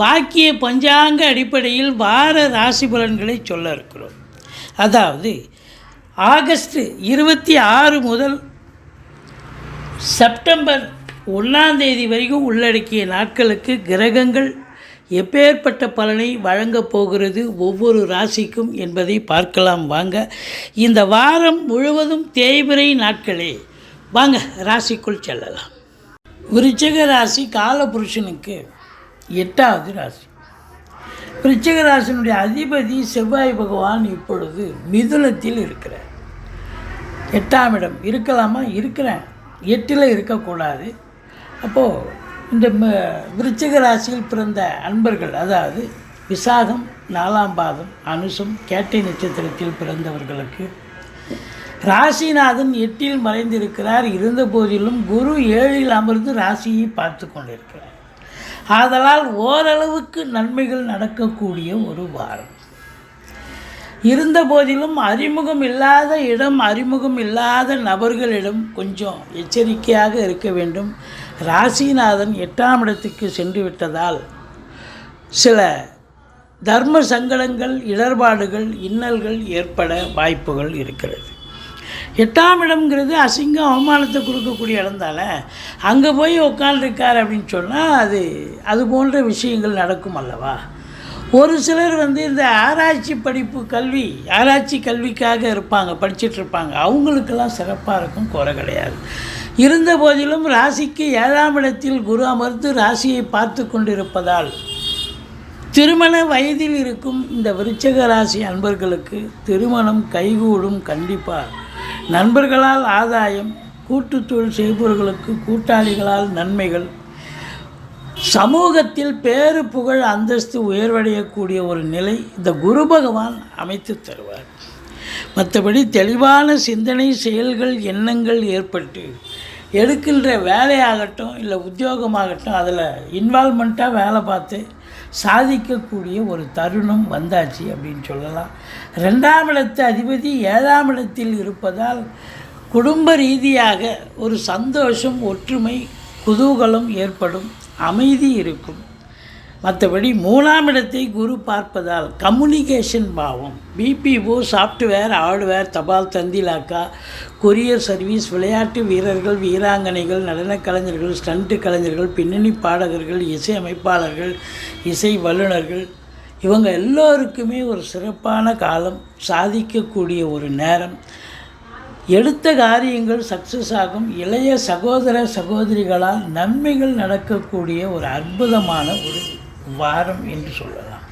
வாக்கிய பஞ்சாங்க அடிப்படையில் வார ராசி பலன்களை சொல்ல இருக்கிறோம். அதாவது ஆகஸ்ட் இருபத்தி ஆறு முதல் செப்டம்பர் ஒன்றாம் தேதி வரைக்கும் உள்ளடக்கிய நாட்களுக்கு கிரகங்கள் எப்பேற்பட்ட பலனை வழங்கப் போகிறது ஒவ்வொரு ராசிக்கும் என்பதை பார்க்கலாம் வாங்க. இந்த வாரம் முழுவதும் தேய்பிறை நாட்களே வாங்க ராசிக்குள் செல்லலாம். விருச்சக ராசி காலபுருஷனுக்கு எட்டாவது ராசி. விருச்சிக ராசினுடைய அதிபதி செவ்வாய் பகவான் இப்பொழுது மிதுனத்தில் இருக்கிறார். எட்டாம் இடம். இருக்கலாமா? இருக்கிறேன். எட்டில் இருக்கக்கூடாது. அப்போது இந்த ம- விருச்சிக ராசியில் பிறந்த அன்பர்கள் அதாவது விசாகம் நாலாம் பாதம் அனுசம் கேட்டை நட்சத்திரத்தில் பிறந்தவர்களுக்கு ராசிநாதன் எட்டில் மறைந்திருக்கிறார். இருந்த போதிலும் குரு ஏழில் அமர்ந்து ராசியை பார்த்து கொண்டிருக்கிறார். ஆதலால் ஓரளவுக்கு நன்மைகள் நடக்கக்கூடிய ஒரு வாரம். இருந்த போதிலும் அறிமுகம் இல்லாத இடம் அறிமுகம் இல்லாத நபர்களிடம் கொஞ்சம் எச்சரிக்கையாக இருக்க வேண்டும். ராசிநாதன் எட்டாம் இடத்துக்கு சென்று விட்டதால் சில தர்ம சங்கடங்கள் இடர்பாடுகள் இன்னல்கள் ஏற்பட வாய்ப்புகள் இருக்கிறது. எட்டாம் இடம்ங்கிறது அசிங்கம் அவமானத்தை கொடுக்கக்கூடிய இடம் அங்கே போய் உட்காந்துருக்கார் அப்படின்னு சொன்னால் அது அது போன்ற விஷயங்கள் நடக்கும் அல்லவா? ஒரு சிலர் வந்து இந்த ஆராய்ச்சி படிப்பு கல்வி ஆராய்ச்சி கல்விக்காக இருப்பாங்க படிச்சிட்டு இருப்பாங்க. அவங்களுக்கெல்லாம் சிறப்பாக இருக்கும் குறை கிடையாது. இருந்த போதிலும் ராசிக்கு ஏழாம் இடத்தில் குரு அமர்ந்து ராசியை பார்த்து கொண்டிருப்பதால் திருமண வயதில் இருக்கும் இந்த விருச்சக ராசி அன்பர்களுக்கு திருமணம் கைகூடும் கண்டிப்பாக நண்பர்களால் ஆதாயம் கூட்டுத் தொழில் செய்பவர்களுக்கு கூட்டாளிகளால் நன்மைகள். சமூகத்தில் பேரு புகழ் அந்தஸ்து உயர்வடையக்கூடிய ஒரு நிலை இந்த குரு பகவான் அமைத்து தருவார். மற்றபடி தெளிவான சிந்தனை செயல்கள் எண்ணங்கள் ஏற்பட்டு எடுக்கின்ற வேலையாகட்டும் இல்லை உத்தியோகமாகட்டும் அதில் இன்வால்மெண்ட்டாக வேலை பார்த்து சாதிக்கக்கூடிய ஒரு தருணம் வந்தாச்சு அப்படின்னு சொல்லலாம். ரெண்டாம் இடத்து அதிபதி ஏழாம் இடத்தில் இருப்பதால் குடும்ப ரீதியாக ஒரு சந்தோஷம் ஒற்றுமை குதூகலம் ஏற்படும் அமைதி இருக்கும். மற்றபடி மூணாம் இடத்தை குரு பார்ப்பதால் கம்யூனிகேஷன் பாவம். பிபிஓ சாஃப்ட்வேர் ஹார்ட்வேர் தபால் தந்திலாக்கா கொரியர் சர்வீஸ் விளையாட்டு வீரர்கள் வீராங்கனைகள் நடனக் கலைஞர்கள் ஸ்டண்ட் கலைஞர்கள் பின்னணி பாடகர்கள் இசை அமைப்பாளர்கள் இசை வல்லுநர்கள் இவங்க எல்லோருக்குமே ஒரு சிறப்பான காலம் சாதிக்கக்கூடிய ஒரு நேரம். எடுத்த காரியங்கள் சக்ஸஸ் ஆகும். இளைய சகோதர சகோதரிகளால் நன்மைகள் நடக்கக்கூடிய ஒரு அற்புதமான ஒரு வாரம் என்று சொல்லலாம்.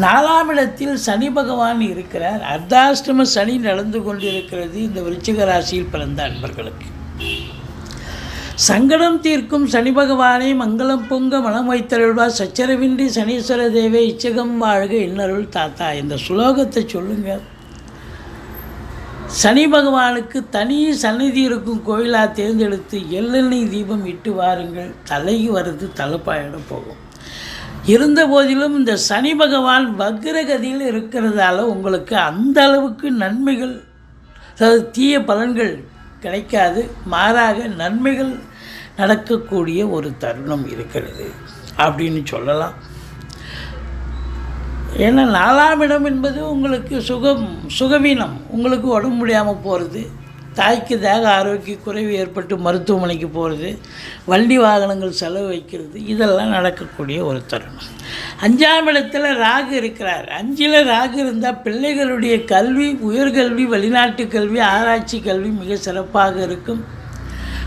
நாலாம் இடத்தில் சனி பகவான் இருக்கிறார். அர்த்தாஷ்டம சனி நடந்து கொண்டிருக்கிறது. இந்த விருச்சிக ராசியில் பிறந்த அன்பர்களுக்கு. சங்கடம் தீர்க்கும் சனி பகவானை மங்களம் பொங்க மனம் வைத்தருள்வா. சச்சரவின்றி சனீஸ்வர தேவே இச்சகம் வாழ்க இன்னருள் தாத்தா இந்த சுலோகத்தை சொல்லுங்கள் சனி பகவானுக்கு தனி சந்நிதி இருக்கும் கோயிலாக தேர்ந்தெடுத்து எள்ளெண்ணெய் தீபம் இட்டு வாருங்கள். தலைக்கு வர்றது தலைப்பாயிட போகும். இருந்த போதிலும் இந்த சனி பகவான் வக்ரகதியில் இருக்கிறதால உங்களுக்கு அந்த அளவுக்கு நன்மைகள் அதாவது தீய பலன்கள் கிடைக்காது. மாறாக நன்மைகள் நடக்கக்கூடிய ஒரு தருணம் இருக்கிறது அப்படின்னு சொல்லலாம். ஏன்னா நாலாம் இடம் என்பது உங்களுக்கு சுகம் சுகவீனம். உங்களுக்கு உடம்பு முடியாமல் போகிறது தாய்க்கு தேக ஆரோக்கிய குறைவு ஏற்பட்டு மருத்துவமனைக்கு போகிறது வண்டி வாகனங்கள் செலவு வைக்கிறது இதெல்லாம் நடக்கக்கூடிய ஒரு தருணம். அஞ்சாம் இடத்துல ராகு இருக்கிறார். அஞ்சில் ராகு இருந்தால் பிள்ளைகளுடைய கல்வி உயர்கல்வி வெளிநாட்டு கல்வி ஆராய்ச்சி கல்வி மிக சிறப்பாக இருக்கும்.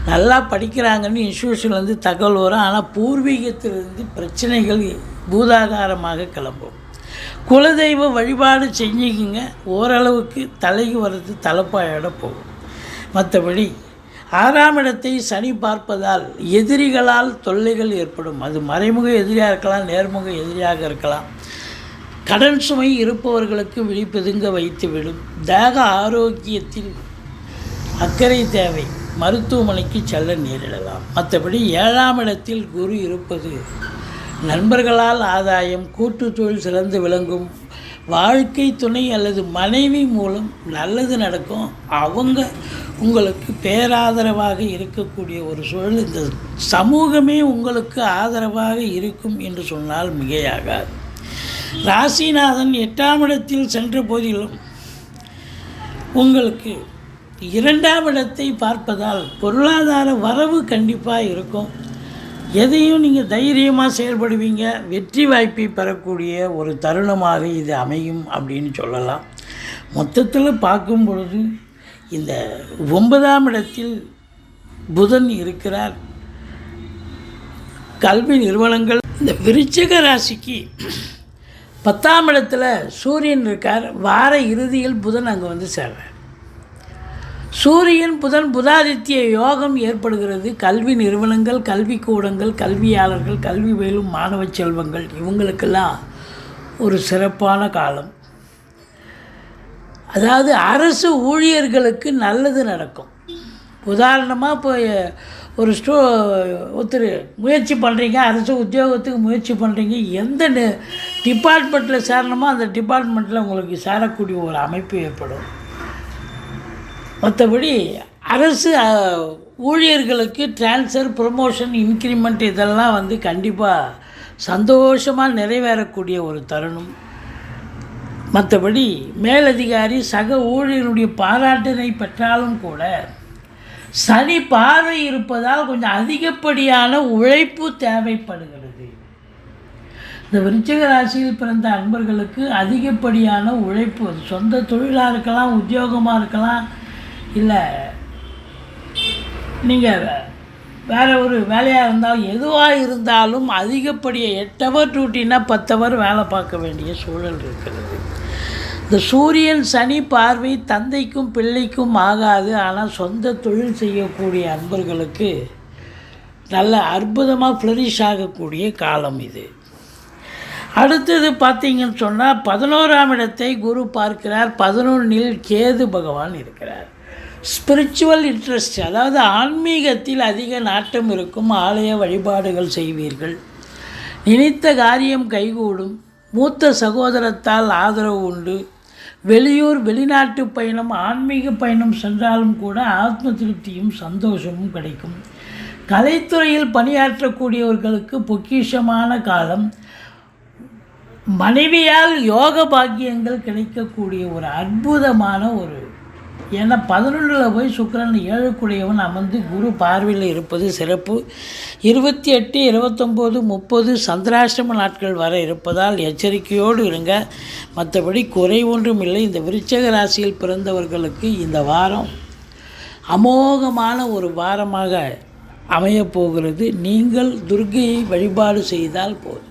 நல்லா படிக்கிறாங்கன்னு இன்ஸ்டியூஷன்லேருந்து தகவல் வரும். ஆனால் பூர்வீகத்திலிருந்து பிரச்சனைகள் பூதாகாரமாக கிளம்பும். குலதெய்வ வழிபாடு செஞ்சுக்கிங்க. ஓரளவுக்கு தலைக்கு வர்றது தலைப்பாயோட போகும். மற்றபடி ஆறாம் இடத்தை சனி பார்ப்பதால் எதிரிகளால் தொல்லைகள் ஏற்படும். அது மறைமுக எதிரியாக இருக்கலாம் நேர்முக எதிரியாக இருக்கலாம். கடன் சுமை இருப்பவர்களுக்கு விழிப்பெதுங்க வைத்துவிடும். தேக ஆரோக்கியத்தில் அக்கறை தேவை. மருத்துவமனைக்கு செல்ல நேரிடலாம். மற்றபடி ஏழாம் இடத்தில் குரு இருப்பது நண்பர்களால் ஆதாயம் கூட்டு தொழில் சிறந்து விளங்கும். வாழ்க்கை துணை அல்லது மனைவி மூலம் நல்லது நடக்கும். அவங்க உங்களுக்கு பேராதரவாக இருக்கக்கூடிய ஒரு சூழல். இந்த சமூகமே உங்களுக்கு ஆதரவாக இருக்கும் என்று சொன்னால் மிகையாகாது. ராசிநாதன் எட்டாம் இடத்தில் சென்ற போதிலும் உங்களுக்கு இரண்டாம் இடத்தை பார்ப்பதால் பொருளாதார வரவு கண்டிப்பாக இருக்கும். எதையும் நீங்கள் தைரியமாக செயல்படுவீங்க வெற்றி வாய்ப்பை பெறக்கூடிய ஒரு தருணமாக இது அமையும் அப்படின்னு சொல்லலாம். மொத்தத்தில் பார்க்கும் பொழுது இந்த ஒன்பதாம் இடத்தில் புதன் இருக்கிறார். கல்வி நிறுவனங்கள் இந்த விருச்சிக ராசிக்கு பத்தாம் இடத்துல சூரியன் இருக்கார். வார இறுதியில் புதன் அங்கே வந்து சேர்றார். சூரியன் புதன் புதாதித்ய யோகம் ஏற்படுகிறது. கல்வி நிறுவனங்கள் கல்விக்கூடங்கள் கல்வியாளர்கள் கல்வி பயிலும் மாணவ செல்வங்கள் இவங்களுக்கெல்லாம் ஒரு சிறப்பான காலம். அதாவது அரசு ஊழியர்களுக்கு நல்லது நடக்கும். உதாரணமாக இப்போ ஒரு ஸ்டூ ஒருத்தர் முயற்சி பண்ணுறீங்க அரசு உத்தியோகத்துக்கு முயற்சி பண்ணுறீங்க எந்த டிபார்ட்மெண்ட்டில் சேரணுமோ அந்த டிபார்ட்மெண்ட்டில் உங்களுக்கு சேரக்கூடிய ஒரு அமைப்பு ஏற்படும். மற்றபடி அரசு ஊழியர்களுக்கு ட்ரான்ஸ்ஃபர் ப்ரொமோஷன் இன்க்ரிமெண்ட் இதெல்லாம் வந்து கண்டிப்பாக சந்தோஷமாக நிறைவேறக்கூடிய ஒரு தருணம். மற்றபடி மேலதிகாரி சக ஊழியருடைய பாராட்டினை பெற்றாலும் கூட சனி பார்வை இருப்பதால் கொஞ்சம் அதிகப்படியான உழைப்பு தேவைப்படுகிறது. இந்த விருச்சிக ராசியில் பிறந்த அன்பர்களுக்கு அதிகப்படியான உழைப்பு சொந்த தொழிலாக இருக்கலாம் உத்தியோகமாக இருக்கலாம் இல்லை. நீங்கள் வேறு ஒரு வேலையாக இருந்தாலும் எதுவாக இருந்தாலும் அதிகப்படிய எட்டு ஹவர் டியூட்டினா பத்து ஹவர் வேலை பார்க்க வேண்டிய சூழல் இருக்கிறது. இந்த சூரியன் சனி பார்வை தந்தைக்கும் பிள்ளைக்கும் ஆகாது. ஆனால் சொந்த தொழில் செய்யக்கூடிய அன்பர்களுக்கு நல்ல அற்புதமாக ஃப்ளரிஷ் ஆகக்கூடிய காலம் இது. அடுத்தது பார்த்தீங்கன்னு சொன்னால் பதினோராம் இடத்தை குரு பார்க்கிறார். பதினொன்றில் கேது பகவான் இருக்கிறார். ஸ்பிரிச்சுவல் இன்ட்ரெஸ்ட் அதாவது ஆன்மீகத்தில் அதிக நாட்டம் இருக்கும் ஆலய வழிபாடுகள் செய்வீர்கள். நினைத்த காரியம் கைகூடும். மூத்த சகோதரத்தால் ஆதரவு உண்டு. வெளியூர் வெளிநாட்டு பயணம் ஆன்மீக பயணம் சென்றாலும் கூட ஆத்ம திருப்தியும் சந்தோஷமும் கிடைக்கும். கலைத்துறையில் பணியாற்றக்கூடியவர்களுக்கு பொக்கிஷமான காலம். மனைவியால் யோக பாக்கியங்கள் கிடைக்கக்கூடிய ஒரு அற்புதமான ஒரு ஏன்னா பதினொன்றில் போய் சுக்கிரன் ஏழுக்குடையவன் அமர்ந்து குரு பார்வையில் இருப்பது சிறப்பு. இருபத்தி எட்டு இருபத்தொம்போது முப்பது சந்திராஷ்டம நாட்கள் வர இருப்பதால் எச்சரிக்கையோடு இருங்க. மற்றபடி குறை ஒன்றும் இல்லை. இந்த விருச்சக ராசியில் பிறந்தவர்களுக்கு இந்த வாரம் அமோகமான ஒரு வாரமாக அமையப்போகிறது நீங்கள் துர்கையை வழிபாடு செய்தால் போதும்.